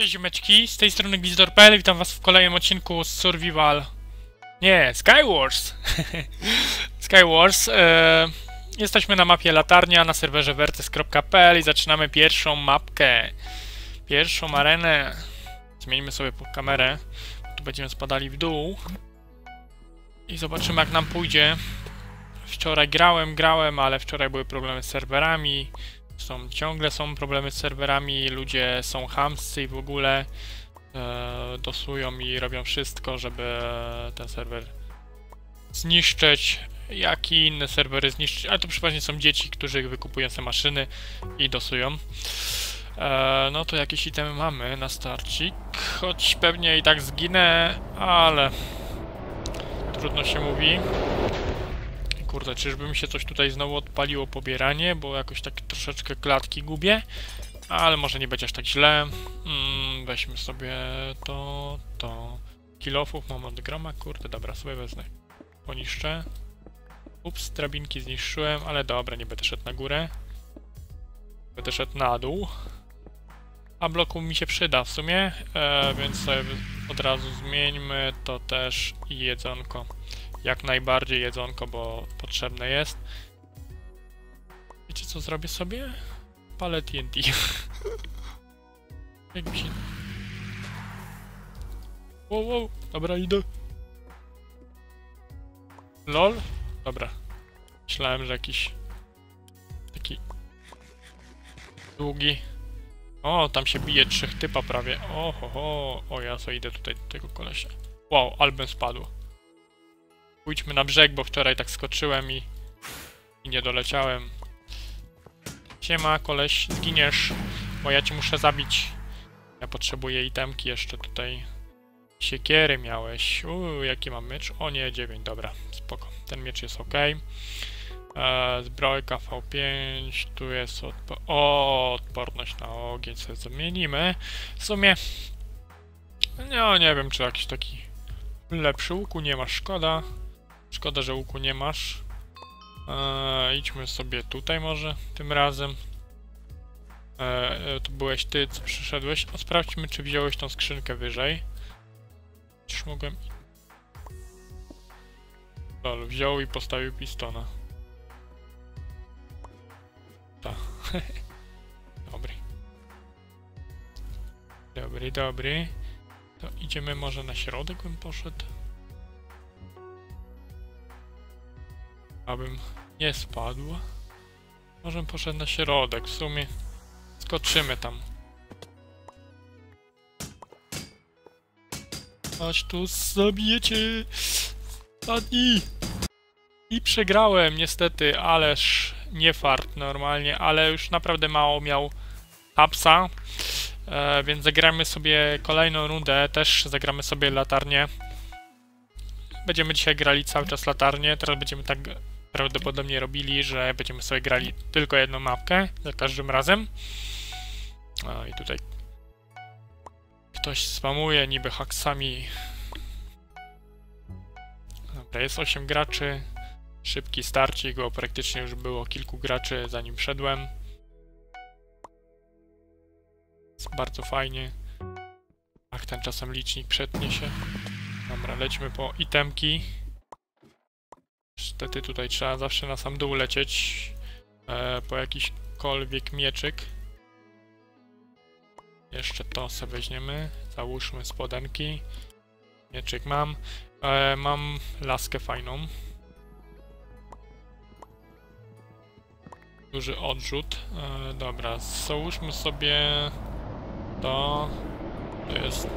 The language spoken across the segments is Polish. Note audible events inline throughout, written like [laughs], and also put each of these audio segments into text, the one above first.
Cześć ziomeczki, z tej strony Glizdor.pl witam was w kolejnym odcinku z Survival... Nie, Skywars! [laughs] Skywars. E, jesteśmy na mapie Latarnia na serwerze vertes.pl i zaczynamy pierwszą mapkę. Pierwszą arenę. Zmienimy sobie kamerę. Tu będziemy spadali w dół. I zobaczymy jak nam pójdzie. Wczoraj grałem, grałem, ale wczoraj były problemy z serwerami. Są, ciągle są problemy z serwerami, ludzie są chamscy i w ogóle e, dosują i robią wszystko, żeby ten serwer zniszczyć, jak i inne serwery zniszczyć, ale to przeważnie są dzieci, którzy wykupują sobie maszyny i dosują. E, no to jakieś itemy mamy na starcik, choć pewnie i tak zginę, ale trudno się mówi. Kurde, czyżby mi się coś tutaj znowu odpaliło pobieranie, bo jakoś tak troszeczkę klatki gubię. Ale może nie będzie aż tak źle. Mm, weźmy sobie to, to. Kilofów mam od groma, kurde, dobra, sobie wezmę. Poniszczę. Ups, drabinki zniszczyłem, ale dobra, nie będę szedł na górę. Będę szedł na dół. A bloku mi się przyda w sumie, e, więc sobie od razu zmieńmy to też i jedzonko jak najbardziej jedzonko, bo potrzebne jest. Wiecie co zrobię sobie? Palę TNT. [laughs] jak mi się... Wow, wow, dobra, idę. LOL? Dobra. Myślałem, że jakiś... Taki... Długi. O, tam się bije trzech typa prawie. O, ho, ho. O, ja co idę tutaj do tego kolesia. Wow, album spadł. Pójdźmy na brzeg, bo wczoraj tak skoczyłem i, i nie doleciałem. Siema, koleś, zginiesz, bo ja cię muszę zabić. Ja potrzebuję itemki jeszcze tutaj. Siekiery miałeś. Uuu, jaki mam miecz? O nie, 9, dobra, spoko. Ten miecz jest ok. Eee, zbrojka V5, tu jest odpo o, odporność na ogień, sobie zmienimy. W sumie, no nie wiem, czy jakiś taki lepszy łuku nie ma, szkoda. Szkoda, że łuku nie masz. Eee, idźmy sobie tutaj może tym razem. Eee, to byłeś ty, co przyszedłeś. O, sprawdźmy, czy wziąłeś tą skrzynkę wyżej. Czyż mogłem... Lol, wziął i postawił pistona. Tak. [laughs] dobry. Dobry, dobry. To idziemy może na środek bym poszedł. Abym nie spadł. Może poszedł na środek, w sumie skoczymy tam. Aż tu zabijecie! Padnij! I przegrałem niestety, ależ nie fart normalnie, ale już naprawdę mało miał hapsa. E, więc zagramy sobie kolejną rundę, też zagramy sobie latarnię. Będziemy dzisiaj grali cały czas latarnię, teraz będziemy tak prawdopodobnie robili, że będziemy sobie grali tylko jedną mapkę za każdym razem. O, i tutaj ktoś spamuje niby haksami. Dobra, jest 8 graczy. Szybki starcik, bo praktycznie już było kilku graczy zanim wszedłem. Jest bardzo fajnie. Ach, ten czasem licznik przetnie się. Dobra, lećmy po itemki. Niestety tutaj trzeba zawsze na sam dół lecieć e, po jakiśkolwiek mieczyk. Jeszcze to sobie weźmiemy. Załóżmy spodenki. Mieczyk mam. E, mam laskę fajną. Duży odrzut. E, dobra, załóżmy sobie to. To jest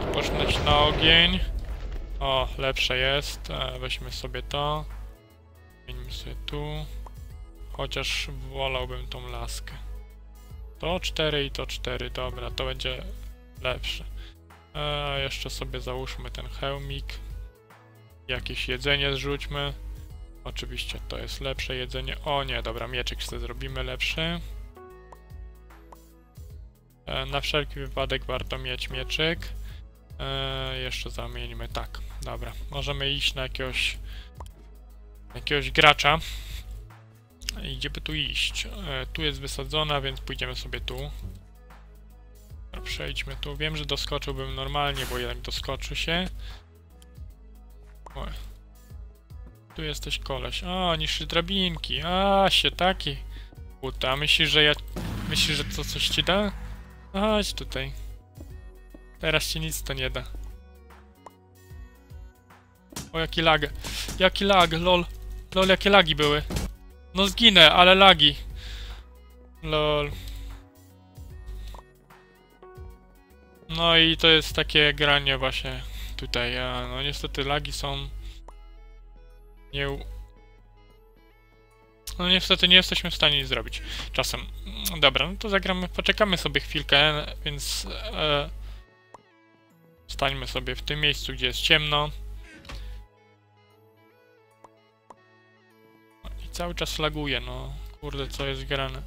odpocząć na ogień. O, lepsze jest. E, weźmy sobie to. Zmieńmy sobie tu. Chociaż wolałbym tą laskę. To 4 i to 4. Dobra, to będzie lepsze. E, jeszcze sobie załóżmy ten hełmik. Jakieś jedzenie zrzućmy. Oczywiście to jest lepsze jedzenie. O nie, dobra, mieczyk sobie zrobimy lepszy. E, na wszelki wypadek warto mieć mieczyk. E, jeszcze zamieńmy tak. Dobra, możemy iść na jakiegoś jakiegoś gracza. I gdzie by tu iść? E, tu jest wysadzona, więc pójdziemy sobie tu. przejdźmy tu. Wiem, że doskoczyłbym normalnie, bo jednak doskoczy się. Oj. Tu jesteś koleś. A, niższy drabinki. A, się taki. Buta. Myślisz, że ja... Myślisz, że to coś ci da? Chodź tutaj. Teraz ci nic to nie da. O, jaki lag. Jaki lag, lol. Lol, jakie lagi były. No zginę, ale lagi. Lol. No i to jest takie granie właśnie tutaj. A, no niestety lagi są... Nie... No niestety nie jesteśmy w stanie nic zrobić. Czasem. Dobra, no to zagramy, poczekamy sobie chwilkę, więc... E, stańmy sobie w tym miejscu, gdzie jest ciemno. I cały czas laguje, no. Kurde, co jest grane.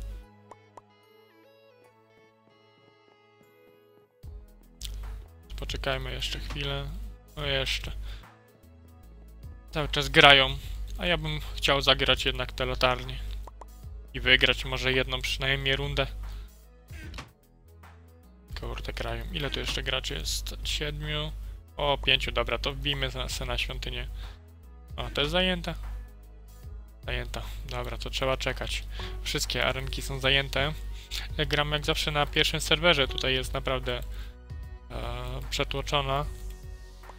Poczekajmy jeszcze chwilę. No jeszcze. Cały czas grają. A ja bym chciał zagrać jednak te latarnie. I wygrać może jedną przynajmniej rundę. Kurde, grają. Ile tu jeszcze graczy jest? Siedmiu. O, pięciu, dobra, to wbijmy se na świątynię. O, jest zajęte. Zajęta. Dobra, to trzeba czekać. Wszystkie arenki są zajęte. Jak Gramy jak zawsze na pierwszym serwerze. Tutaj jest naprawdę e, przetłoczona.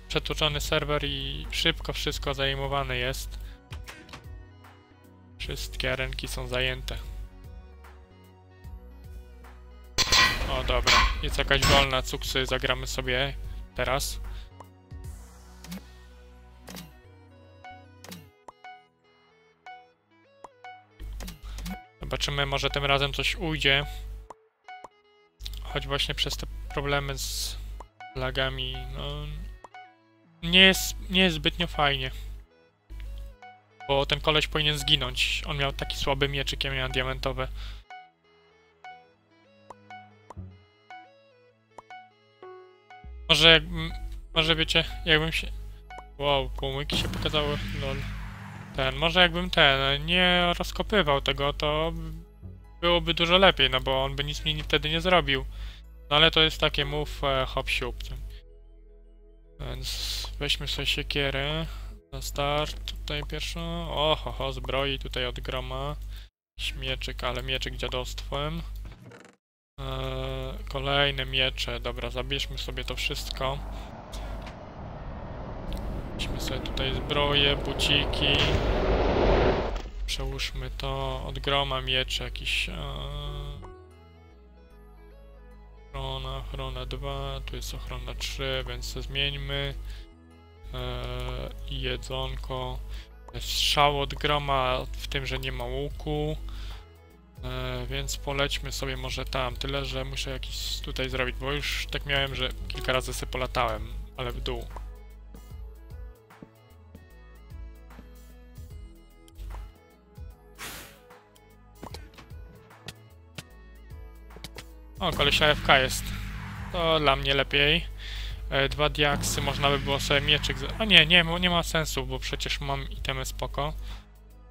Przetłoczony serwer i szybko wszystko zajmowane jest. Wszystkie arenki są zajęte. O, dobra. Jest jakaś wolna, cuksy zagramy sobie teraz. Zobaczymy, może tym razem coś ujdzie. Choć właśnie przez te problemy z lagami, no... Nie jest, nie jest zbytnio fajnie. Bo ten koleś powinien zginąć. On miał taki słaby mieczyk, ja miałem diamentowe. Może jakbym... Może wiecie, jakbym się... Wow, półmyki się pokazały, lol. Ten, może jakbym ten, nie rozkopywał tego, to byłoby dużo lepiej, no bo on by nic mi wtedy nie zrobił. No ale to jest takie move e, hop siup. Więc weźmy sobie siekierę na start. Tutaj pierwszą. O, ho, zbroi tutaj od groma. Mieczyk, ale mieczyk dziadostwem. Eee, kolejne miecze. Dobra, zabierzmy sobie to wszystko. Weźmy sobie tutaj zbroje, buciki. Przełóżmy to od groma miecze jakiś. Eee, Ochrona, ochrona 2, tu jest ochrona 3, więc to zmieńmy. Eee, jedzonko. Strzał od groma, w tym, że nie ma łuku. Eee, więc polećmy sobie może tam. Tyle, że muszę jakiś tutaj zrobić, bo już tak miałem, że kilka razy sobie polatałem, ale w dół. O, koleś AFK jest. To dla mnie lepiej. E, dwa diaksy, można by było sobie mieczyk... A nie, nie, nie ma sensu, bo przecież mam itemy spoko.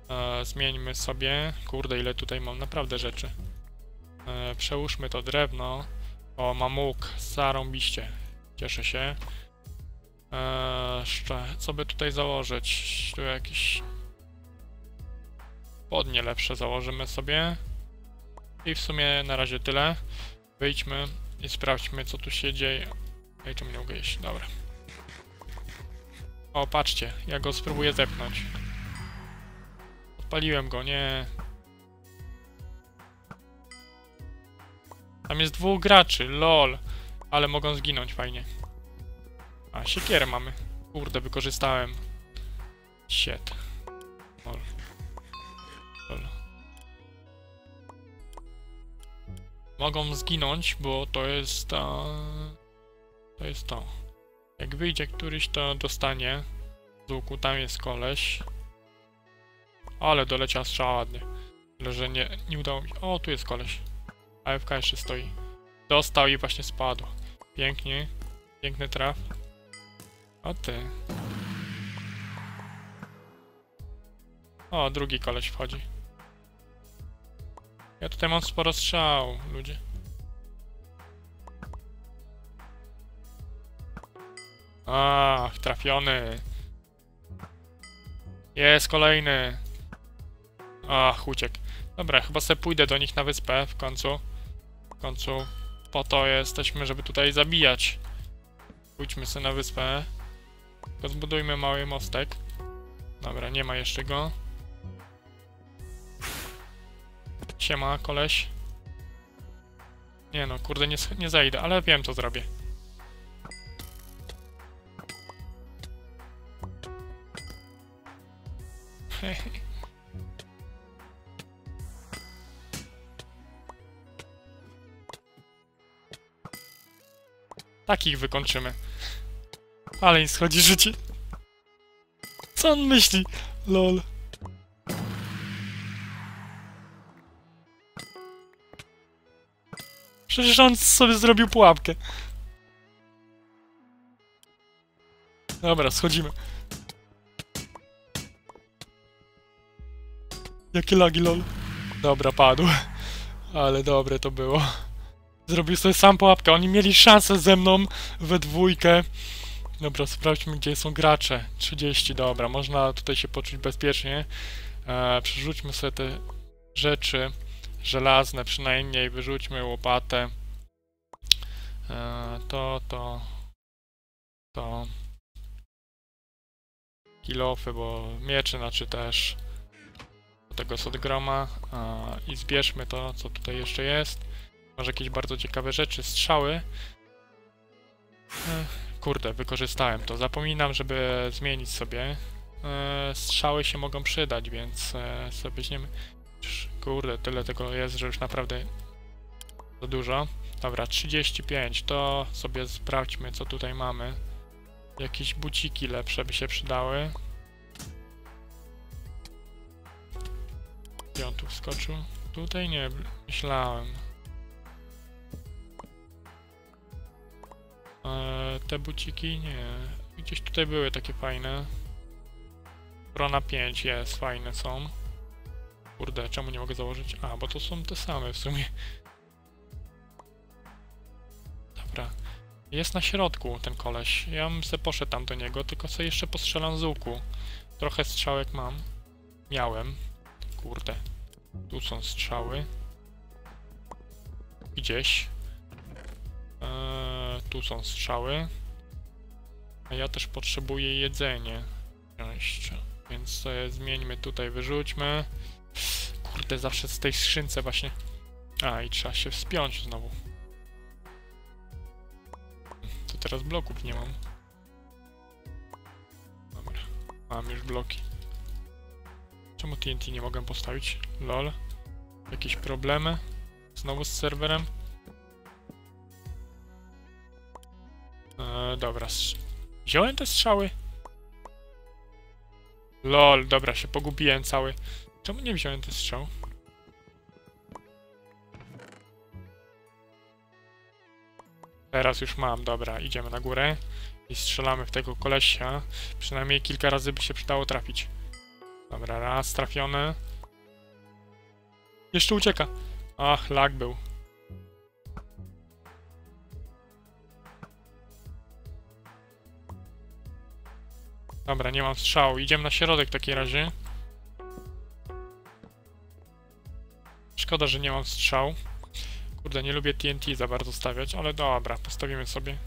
E, zmieńmy sobie. Kurde, ile tutaj mam naprawdę rzeczy. E, przełóżmy to drewno. O, mam łuk, zarąbiście. Cieszę się. E, jeszcze, co by tutaj założyć? Tu jakieś... Podnie lepsze założymy sobie. I w sumie na razie tyle. Wyjdźmy i sprawdźmy, co tu się dzieje. Ej, czemu nie mogę jeść? Dobra. O, patrzcie, ja go spróbuję zepchnąć. Odpaliłem go, nie. Tam jest dwóch graczy, lol. Ale mogą zginąć fajnie. A, siekierę mamy. Kurde, wykorzystałem. Shit. Lol. Lol. mogą zginąć, bo to jest ta... To jest to. Jak wyjdzie któryś, to dostanie z łuku. Tam jest koleś. Ale doleciał strzał ładnie. Tyle, że nie, nie udało mi się. O, tu jest koleś. AFK jeszcze stoi. Dostał i właśnie spadł. Pięknie. Piękny traf. O ty. O, drugi koleś wchodzi. Ja tutaj mam sporo strzał, ludzie. Ach, trafiony. Jest kolejny. Ach, uciekł. Dobra, chyba sobie pójdę do nich na wyspę w końcu. W końcu po to jesteśmy, żeby tutaj zabijać. Pójdźmy sobie na wyspę. Tylko zbudujmy mały mostek. Dobra, nie ma jeszcze go. Siema, koleś. Nie no, kurde, nie, nie zajdę, ale wiem co zrobię. [laughs] Takich wykończymy. Ale nie schodzi życie. Co on myśli? Lol. Przecież on sobie zrobił pułapkę. Dobra, schodzimy. Jakie lagi, lol. Dobra, padł. Ale dobre to było. Zrobił sobie sam pułapkę. Oni mieli szansę ze mną we dwójkę. Dobra, sprawdźmy, gdzie są gracze. 30, dobra, można tutaj się poczuć bezpiecznie. E, przerzućmy sobie te rzeczy żelazne przynajmniej, wyrzućmy łopatę. E, to, to, to. Kilofy, bo miecze znaczy też tego sodgroma. E, I zbierzmy to, co tutaj jeszcze jest. Może jakieś bardzo ciekawe rzeczy, strzały. Kurde, wykorzystałem to. Zapominam, żeby zmienić sobie. Strzały się mogą przydać, więc sobie weźmiemy. Kurde, tyle tego jest, że już naprawdę za dużo. Dobra, 35. To sobie sprawdźmy, co tutaj mamy. Jakieś buciki lepsze by się przydały. Gdzie on tu wskoczył? Tutaj nie, myślałem. Eee, te buciki nie. Gdzieś tutaj były takie fajne. Rona 5 jest, fajne są. Kurde, czemu nie mogę założyć? A, bo to są te same w sumie. Dobra. Jest na środku ten koleś. Ja bym se poszedł tam do niego, tylko sobie jeszcze postrzelam z łuku. Trochę strzałek mam. Miałem. Kurde. Tu są strzały. Gdzieś. Eee, tu są strzały. A ja też potrzebuję jedzenie. Więc zmieńmy tutaj, wyrzućmy. Kurde, zawsze z tej skrzynce właśnie. A, i trzeba się wspiąć znowu. To teraz bloków nie mam. Dobra, mam już bloki. Czemu TNT nie mogę postawić? Lol. Jakieś problemy? Znowu z serwerem? Eee, dobra, wziąłem te strzały? Lol, dobra, się pogubiłem cały. Czemu nie wziąłem tych strzał? Teraz już mam, dobra, idziemy na górę i strzelamy w tego kolesia. Przynajmniej kilka razy by się przydało trafić. Dobra, raz trafiony. Jeszcze ucieka. Ach, lag był. Dobra, nie mam strzału. Idziemy na środek w takiej razie. Szkoda, że nie mam strzał. Kurde, nie lubię TNT za bardzo stawiać, ale dobra, postawimy sobie.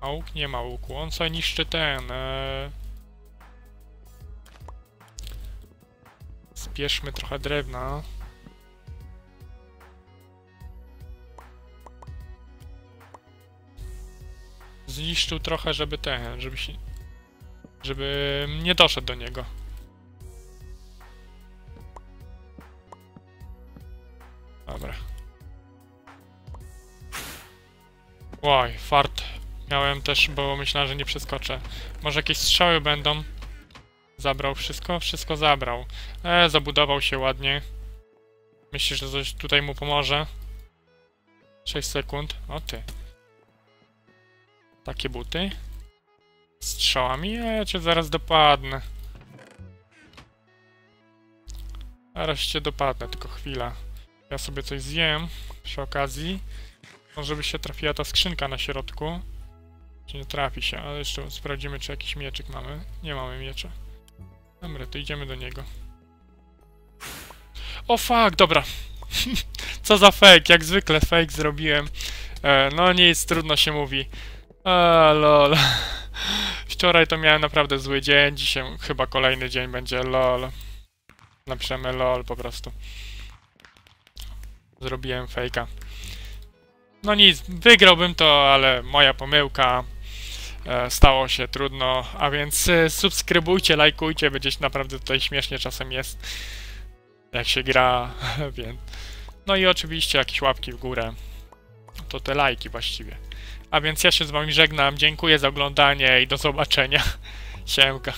A łuk? Nie ma łuku. On sobie niszczy ten... Ee... Zbierzmy trochę drewna. Zniszczył trochę, żeby ten, żeby się... Żeby nie doszedł do niego. Dobra. Oj, fart. Miałem też, bo myślałem, że nie przeskoczę. Może jakieś strzały będą. Zabrał wszystko? Wszystko zabrał. E, zabudował się ładnie. Myślisz, że coś tutaj mu pomoże? 6 sekund. O ty. Takie buty. Strzałami? E, ja cię zaraz dopadnę. Zaraz cię dopadnę, tylko chwila. Ja sobie coś zjem przy okazji. Może by się trafiła ta skrzynka na środku. Czy nie trafi się, ale jeszcze sprawdzimy, czy jakiś mieczyk mamy. Nie mamy miecza. Dobra, to idziemy do niego. O fuck, dobra. [laughs] Co za fake, jak zwykle fake zrobiłem. E, no nic, trudno się mówi. A, lol. Wczoraj to miałem naprawdę zły dzień, dzisiaj chyba kolejny dzień będzie lol. Napiszemy lol po prostu. Zrobiłem fejka. No nic, wygrałbym to, ale moja pomyłka. E, stało się trudno, a więc e, subskrybujcie, lajkujcie, będzie naprawdę tutaj śmiesznie czasem jest. Jak się gra, [laughs] więc... No i oczywiście jakieś łapki w górę. To te lajki właściwie. A więc ja się z wami żegnam, dziękuję za oglądanie i do zobaczenia. [laughs] Siemka.